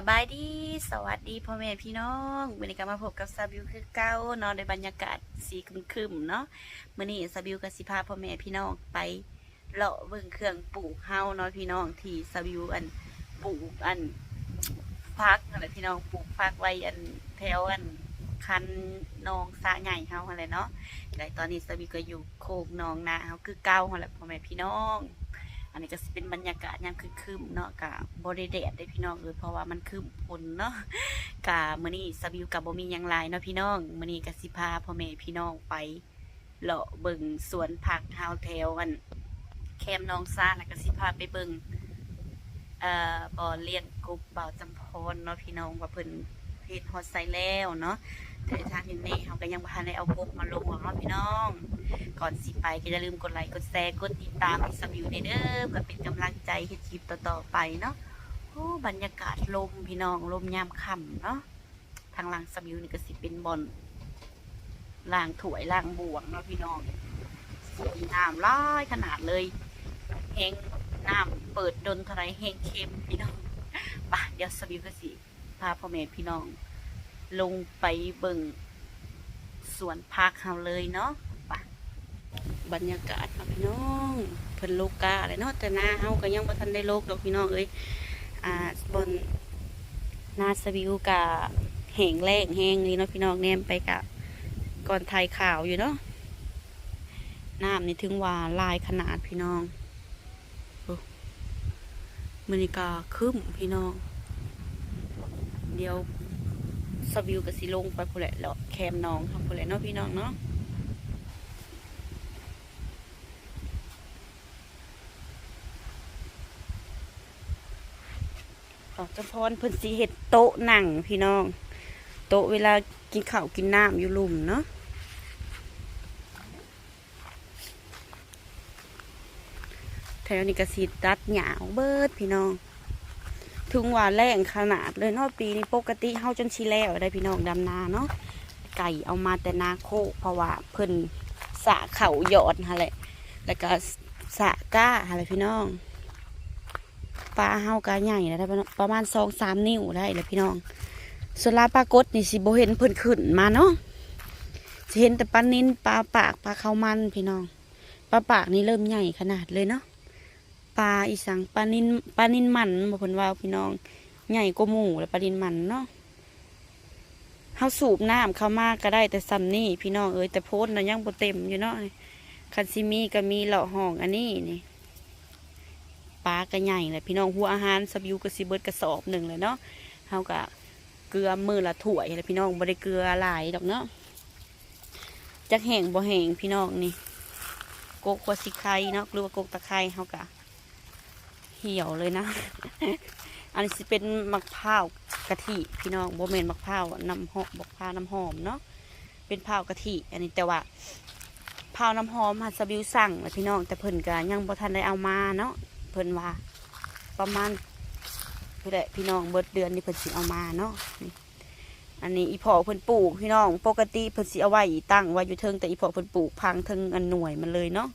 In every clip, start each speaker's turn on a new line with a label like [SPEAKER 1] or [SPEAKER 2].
[SPEAKER 1] สบายดีสวัสดีพ่อแม่พี่น้องวันนี้ก็มาพบกับซาบิวคือเก้าเนาะในบรรยากาศสีคึมๆเนาะมื่อนี้ซาบิวกับสิพาพ่อแม่พี่น้องไปเลาะเบิ่งเครื่องปลูกเฮาเนาะพี่น้องที่ซาบิวอันปลูกอันพักอะไรพี่น้องปลูกพักไว้อันแถวอันคันนองสะใหญ่เฮาอะไรเนาะแต่ตอนนี้ซาบิวก็อยู่โคกนองนาเฮาคือเก้าอะไรพ่อแม่พี่น้อง อันนี้ก็เป็นบรรยากาศยามคืมๆเนาะกะบริเดดได้พี่น้องเลยเพราะว่ามันคืมฝนเนาะกะมื้อนี้สบิวกับบ่มียังหลายเนาะพี่น้องมื้อนี้ก็สิพาพ่อแม่พี่น้องไปเลาะเบิ่งสวนผักเฮาแถวอันแคมหนองซ่าแล้วก็สิพาไปเบิ่งเอ่อบ่อเลี้ยงกบบ่าจำพรเนาะพี่น้องว่าเพิ่นเฮ็ดฮอดไซแล้วเนาะแต่ทางนี่เฮาก็ยังบ่ทันได้เอากบมาลงหรอกเนาะพี่น้อง ก่อนสิไปก็อย่าลืมกดไลค์กดแชร์กดติดตามสบิวในเด้อเพื่อเป็นกำลังใจให้คลิปต่อๆไปเนาะโอ้บรรยากาศลมพี่น้องลมยามค่ำเนาะทางหลังสบิวนี่ก็สิเป็นบอลล่างถวยล่างบวงเนาะพี่น้องสีน้ำร้ายขนาดเลยเฮงน้ำเปิดดนเทาไรเฮงเค็มพี่น้องไปเดี๋ยวสบิวก็สิพาพ่อแม่พี่น้อง ลงไปเบิ่งสวนพักเฮาเลยเนาะ บรรยากาศค่ะพี่น้องเพิ่นโลกาอะไรเนาะแต่หน้าเฮาก็ยังบ่ทันได้โลกดอกพี่น้องเอ้ยอ่าบนนาสวิวกะแห้งแล้งแห้งนี่เนาะพี่น้องแนมไปกะก่อนถ่ายข่าวอยู่เนาะน้ำนี่ถึงว่าลายขนาดพี่น้องอ้มันนี่กาคึมพี่น้อง เดี๋ยวสวิวก็สิลงไปพุ่แหละเลาะแคมน้องครับพุ่แหละเนาะพี่น้องเนาะ ออจะพรเพิ่นสีเห็ดโต๊ะหนังพี่น้อง โต๊ะเวลากินข้าวกินน้ำอยู่ลุ่มเนาะแถวนี้ก็สีตัดหยาวเบิดพี่น้อง ถึงว่าแรงขนาดเลยเนาะปีนี้ปกติเฮาจนชีแล้วได้พี่น้องดำนาเนาะไก่เอามาแต่นาโคเพราะว่าเพิ่นสะเข่าหยอดฮะแหละแล้วก็สะก้าฮะแหละพี่น้อง ปลาเฮากาใหญ่นะได้ประมาณสองสามนิ้วได้เลยพี่น้องส่วนลาปลากดนี่สิโบเห็นเพิ่นขึ้นมาเนาะสิเห็นแต่ปลานิ้นปลาปากปลาเข้ามันพี่น้องปลาปากนี่เริ่มใหญ่ขนาดเลยเนาะปลาอีสังปลานินปลานินมันบอกเพิ่นว่าพี่น้อง ใหญ่กว่าหมูแล้วปลานินมันเนาะเฮาสูบน้ำเข้ามากก็ได้แต่ซ้ำนี่พี่น้องเอ้ยแต่โพดน่ะยังบ่เต็มอยู่เนาะคันซิมีก็มีเหล่าห้องอันนี้นี่ ปลากระใหญ่เลยพี่น้องหัวอาหารสบิวกระซิเบิดกระสอบหนึ่งเลยเนาะเฮากะเกลือมือละถ้วยเลยพี่น้องบ่ได้เกลือหลายดอกเนาะจักแห้งบ่แห้งพี่น้องนี่กกหัวสิไข่เนาะหรือว่ากกตะไคร้เฮากะเหี่ยวเลยนะ อันนี้เป็นมะพร้าวกะทิพี่น้องบ่แม่นมะพร้าวน้ำหอมมะพร้าวน้ำหอมเนาะเป็นพร้าวกะทิอันนี้แต่ว่าพร้าวน้ำหอมหัดสบิวสั่งเลยพี่น้องแต่เพิ่นก็ยังบ่ทันได้เอามาเนาะ เพิ่นว่า ประมาณพี่แหละพี่น้องเบิดเดือนนี่เพิ่นสิเอามาเนาะอันนี้อีพอเพิ่นปลูกพี่น้อง ปกติเพิ่นสิเอาไว้ตั้งไว้อยู่เทิงแต่อีพอเพิ่นปลูกพังเทิงอันหน่วยมันเลยเนาะ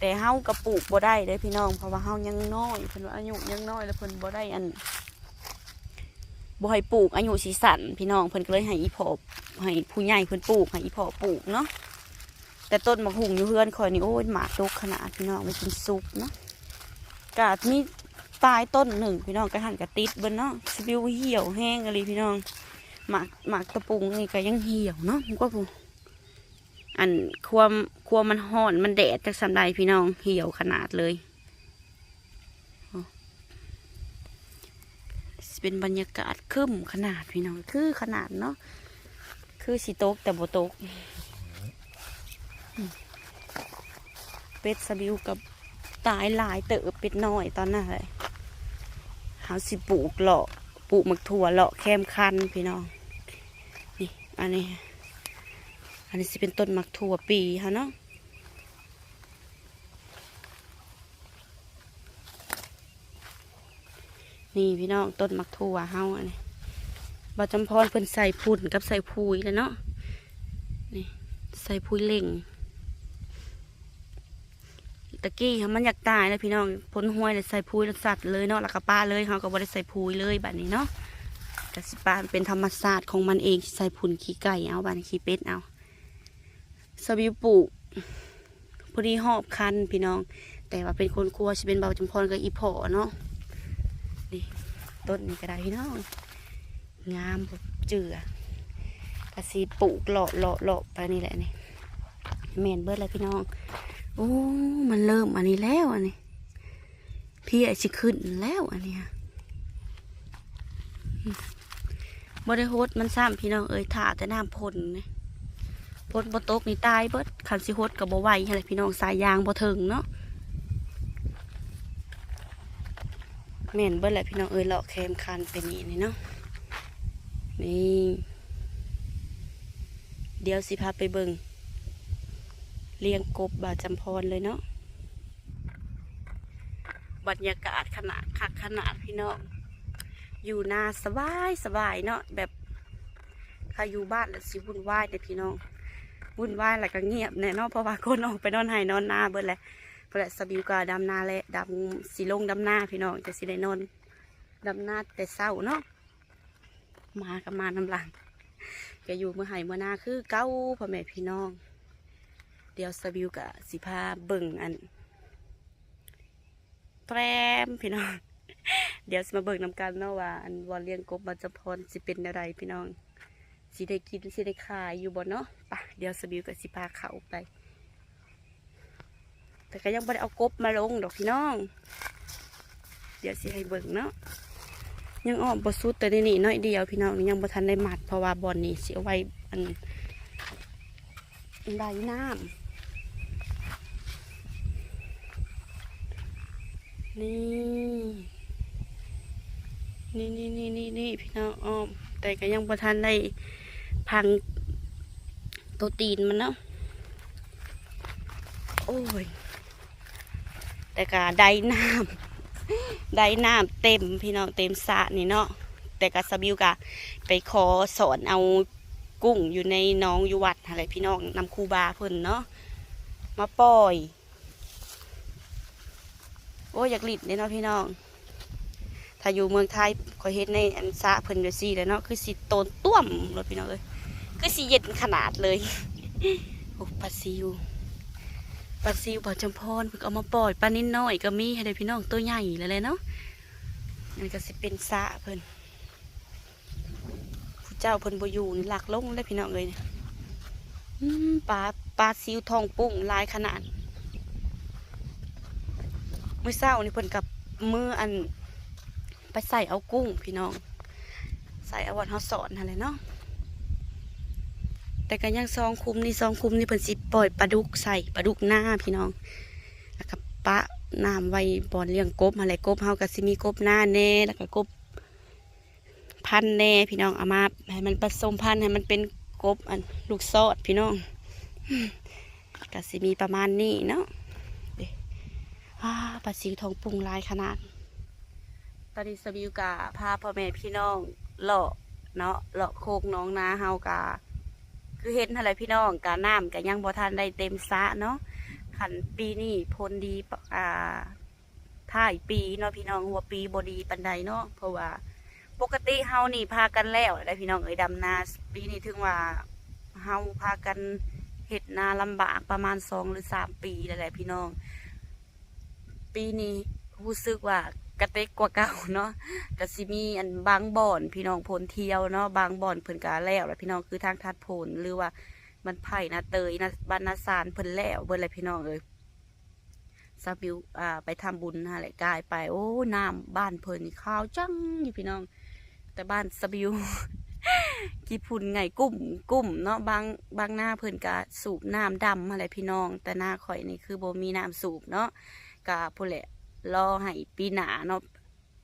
[SPEAKER 1] แต่เฮาก็ปลูกบ่ได้เด้อพี่น้องเพราะว่าเฮายังน้อยเพิ่นว่าอายุยังน้อยแล้วเพิ่นบ่ได้อันบ่ให้ปลูกอายุสิสั้นพี่น้องเพิ่นก็เลยให้อีพอให้ผู้ใหญ่เพิ่นปลูกให้อีพอปลูกเนาะแต่ต้นมะฮุงอยู่เฮือนคอยนี่โอ้ยหมากดกขนาดพี่น้องไม่กินซุปเนาะ กาดมีตายต้นหนึ่งพี่น้องกระหันกระติดเบนเนาะสบิวเหี่ยวแห้งอะไรพี่น้องหมากหมากตะปุงนี่ก็ยังเหี่ยวเนาะก็พูอันความความมันห่อนมันแดดจากสันใดพี่น้องเหี่ยวขนาดเลยเป็นบรรยากาศคึ้มขนาดพี่น้องคือขนาดเนาะคือสีโต๊กแต่บโตกเป็ดสบิวกับ ตายหลายเติบเป็ดน้อยตอนนั้นเลยเขาสิปลูกเลาะปลูกหมักถั่วเลาะแคมคันพี่น้อง นี่อันนี้ อันนี้สิเป็นต้นหมักถั่วปีฮะเนาะนี่พี่น้องต้นมักถั่วเฮาอันนี้บาจำพรเพิ่นใส่พุ่นกับใส่พุยแล้วเนาะนี่ใส่พุยเล่ง ตะกี้มันอยากตายแล้วพี่น้องพ้นห้วยเลยใส่พุยสัตว์เลยเนาะแล้วก็ป้าเลยเขาก็บ่ได้ใส่พุยเลยแบบนี้เนาะกสิปาเป็นธรรมชาสติของมันเองใส่ผุนขี้ไก่เอาบานขี้เป็ดเอาสบิวปลูกพอดีหอบคันพี่น้อง แต่ว่าเป็นคนกลัวจะเป็นเบาจำพรกับอีพอเนาะนี่ต้นนี้ก็ได้พี่น้องงามแบบเจือกระสีปลูกเลาะเลาะเลาะไปนี่แหละนี่แมนเบิร์ดเลยพี่น้อง โอ้ มันเริ่มอันนี้แล้วอันนี้ พี่ไอชิขึ้นแล้วอันเนี้ยบริโฮดมันซ้ำพี่น้องเอ้ยถ่าแต่น้ำพ่นนี่พ่นบนตกนี่ตายเบิดคันสิโฮดกับบไหวอะไรพี่น้องสายยางบ่ถึงเนาะแม่นเบิดแหละพี่น้องเอ้ยเลาะแคมคันเป็นนี่นี่เนาะนี่ เดี๋ยวสิพาไปเบิง เลี้ยงกบบาจำพรเลยเนาะบรรยากาศขนาดคักขนาดพี่น้องอยู่นาสบายสบายเนาะแบบถ้าอยู่บ้านแล้วสิวุ่นวายเด้อพี่น้องวุ่นวายแล้วก็เงียบแน่เนาะเพราะว่าคนออกไปนอนไห้นอนนาเบิดแหละเพราะแหละสบิวกาดำนาและดำสีลงดำนาพี่น้องจะสิได้นอนดำนาแต่เศร้าเนาะมากับมาน้ำลังก็อยู่เมื่อไห้เมื่อนาคือเก้าพ่อแม่พี่น้อง เดี๋ยวสบิวกะสิพาเบิ่งอันแปรมพี่น้อง เดี๋ยวมาเบิกนำกันเนาะว่า อันวอลเลียงกบมาจะพรสิเป็นอะไรพี่น้องสิได้กินสิได้ขายอยู่บ่เนาะปะเดี๋ยวสบิวกับสิพาเขาไป แต่ก็ยังไม่ได้เอากบมาลงดอกพี่น้อง เดี๋ยวสิให้เบิ่งเนาะยังอ้อมบสุดแต่นี่นี่น้อยเดียวพี่น้องยังบ่ทันได้หมัดเพราะว่าบอลนี่สิเอาไว้อันใดน้ำ นี่นี่นี่นี่นี่นี่พี่น้องอ้อม แต่ก็ยังประทันได้พังตัวตีนมันเนาะโอ้ย แต่ก็ได้น้ำได้น้ำเต็มพี่น้องเต็มสระนี่เนาะแต่ก็สบิวกะไปขอสอนเอากุ้งอยู่ในน้องอยู่วัดอะไรพี่น้องนำคูบาเพิ่นเนาะมาปล่อย อ้ยอยากหลิดเลยเนาะพี่น้อง ถ้าอยู่เมืองไทยขอยเห็นในอันซาเพิ่นอยู่ซี่แล้วเนาะคือสิโตนต้วมรถพี่น้องเลยคือสิเย็นขนาดเลยโอ้ปลาซิวปลาซิวบ่อจำพรเพิ่งเอามาปล่อยปลานิดน้อยก็มีให้ได้พี่น้องตัวใหญ่เลยเลยเนาะนี่ก็สิเป็นซาเพิ่นผู้เจ้าเพิ่นบ่อยู่นี่หลักลงเลยพี่น้องเลยเนี่ยปลาปลาซิวทองปุ้งลายขนาด มื้อเช้านี่เพิ่นกับมืออันไปใส่เอากุ้งพี่น้อง ใส่เอาวันเขาสอนอะไรเนาะแต่ก็ยังซองคุมนี่ซองคุมนี่เพิ่นสิปล่อยปลาดุกใส่ปลาดุกหน้าพี่น้องแล้วก็ปะน้ำไว้บอนเลี้ยงกบอะไรกบเฮาก็สิมีกบหน้าแน่แล้วก็กบพันแน่พี่น้องเอามาให้มันผสมพันธุ์ให้มันเป็นกบอันลูกซอดพี่น้องก็สิมีประมาณนี้เนาะ ปลาซิวทองปรุงหลายขนาด ตอนนี้สบิวกาพาพ่อแม่พี่น้องเลาะเนาะเลาะโคกน้องนาเฮากาคือเห็นอะไรพี่น้องกาน้ำกายังบ่ทันได้เต็มสะเนาะขันปีนี้พลดีอ่าท้ายปีเนาะพี่น้องหัวปีบดีปันใดเนาะเพราะว่าปกติเฮานี่พากันแล้วได้พี่น้องเอ้ยดำนา ปีนี้ถึงว่าเฮาพากันเห็ดนาลำบากประมาณสองหรือสามปีแล้วแหละพี่น้อง ปีนี้รู้สึกว่ากระเตกกว่าเก่าเนาะก็สิมีอันบางบ่อนพี่น้องพลเที่ยวเนาะบางบ่อนเพิ่นกาแล้วแล้วพี่น้องคือทางทัดพลหรือว่ามันไผ่นาเตยนาบ้านนาซานเพิ่นแล้วเบิ่นเลยพี่น้องเอ้ยซาบิวอ่าไปทำบุญอะไรกายไป โอ้น้ำบ้านเพิ่นนี่ขาวจังอยู่พี่น้อง แต่บ้านสบิวกีพุ่นไงกุ้มกุ้มเนาะบางบางหน้าเพิ่นกะสูบน้ำดำอะไรพี่น้อง แต่หน้าข่อยนี่คือโบมีน้ำสูบเนาะ กะพุ่นแหละรอให้ปีหนาเนาะ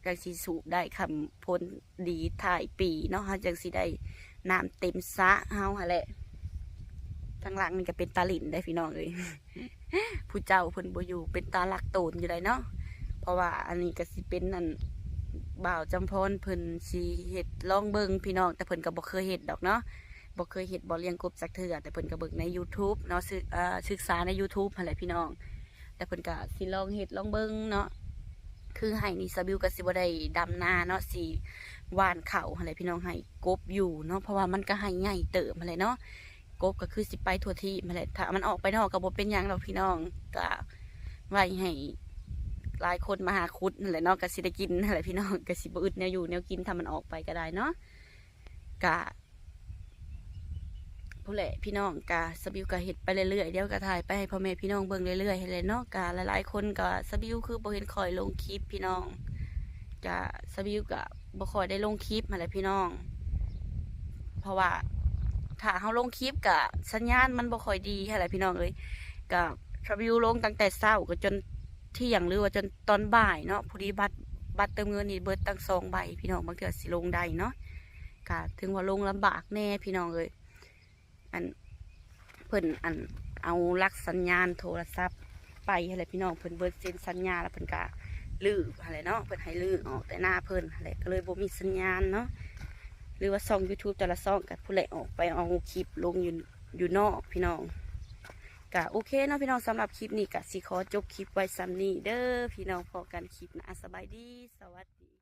[SPEAKER 1] จังสิสูบได้คำพ้นดีถ่ายปีเนาะเฮาจังสิได้น้ำเต็มสะเฮาหั่นแหละทางหลังนี่ก็เป็นตาหลินได้พี่น้องเลยผู้เจ้าเพิ่นบ่อยู่เป็นตาหลักโตนอยู่เลยเนาะเพราะว่าอันนี้ก็สิเป็นนั่นบ่าวจำพรเพิ่นสิเฮ็ดลองเบิงพี่น้อง แต่เพิ่นก็บ่เคยเฮ็ดดอกเนาะบ่เคยเฮ็ดบ่เลี้ยงกบจักเทื่อแต่เพิ่นก็เบิ่งใน YouTube เนาะศึกษาใน YouTube หั่นแหละพี่น้อง แต่เพิ่นก็สิลองเฮ็ดลองเบิ่งเนาะคือให้นี่สบิวก็สิบ่ได้ดำนาเนาะสิหวานเข้าอะไรพี่น้องให้กบอยู่เนาะเพราะว่ามันก็ให้ใหญ่เติมอะไรเนาะกบก็คือสิไปทั่วที่มาแหละถ้ามันออกไปนอกก็บ่เป็นยังหรอกพี่น้องก็ไว้ให้หลายคนมาหาคุดนั่นแหละเนาะก็สิได้กินนั่นแหละพี่น้องก็สิบอึดแนวอยู่แนวกินถ้ามันออกไปก็ได้เนาะก็ ผู้แหละพี่น้องกาสบิวกาเห็ดไปเรื่อยๆเดี๋ยวก็ถ่ายไปให้พ่อแม่พี่น้องเบิ่งเรื่อยๆให้เลยเนาะกาหลายๆคนก็สบิวคือบ่เห็นคอยลงคลิปพี่น้องกาสบิวกะบ่คอยได้ลงคลิปมาแหละพี่น้อง เพราะว่าถ้าเฮาลงคลิปกะสัญญาณมันบ่ค่อยดีให้แหละพี่น้องเอ้ยกะสบิวลงตั้งแต่เช้าก็จนเที่ยงหรือว่าจนตอนบ่ายเนาะพอดีบัตรบัตรเติมเงินนี่เบิดตั้งสองใบพี่น้องบางเทื่อสิลงได้เนาะกะถึงว่าลงลำบากแน่พี่น้องเอ้ย อันเพิ่นอันเอาลักสัญญาณโทรศัพท์ ไปอะไรพี่น้องเพิ่นเบิดเซ็นสัญญาแล้วเพิ่นก็ลื้ออะไรเนาะเพิ่นให้ลื้อออกแต่หน้าเพิ่นอะไรก็เลยบ่มีสัญญาณเนาะหรือว่าช่อง YouTube แต่ละช่องก็ผู้ใดออกไปเอาคลิปลงอยู่อยู่นอกพี่น้องก็โอเคเนาะพี่น้องสำหรับคลิปนี้ก็สิขอจบคลิปไว้ซ้ำนี้เด้อพี่น้องพอกันคลิปนะสบายดี สวัสดี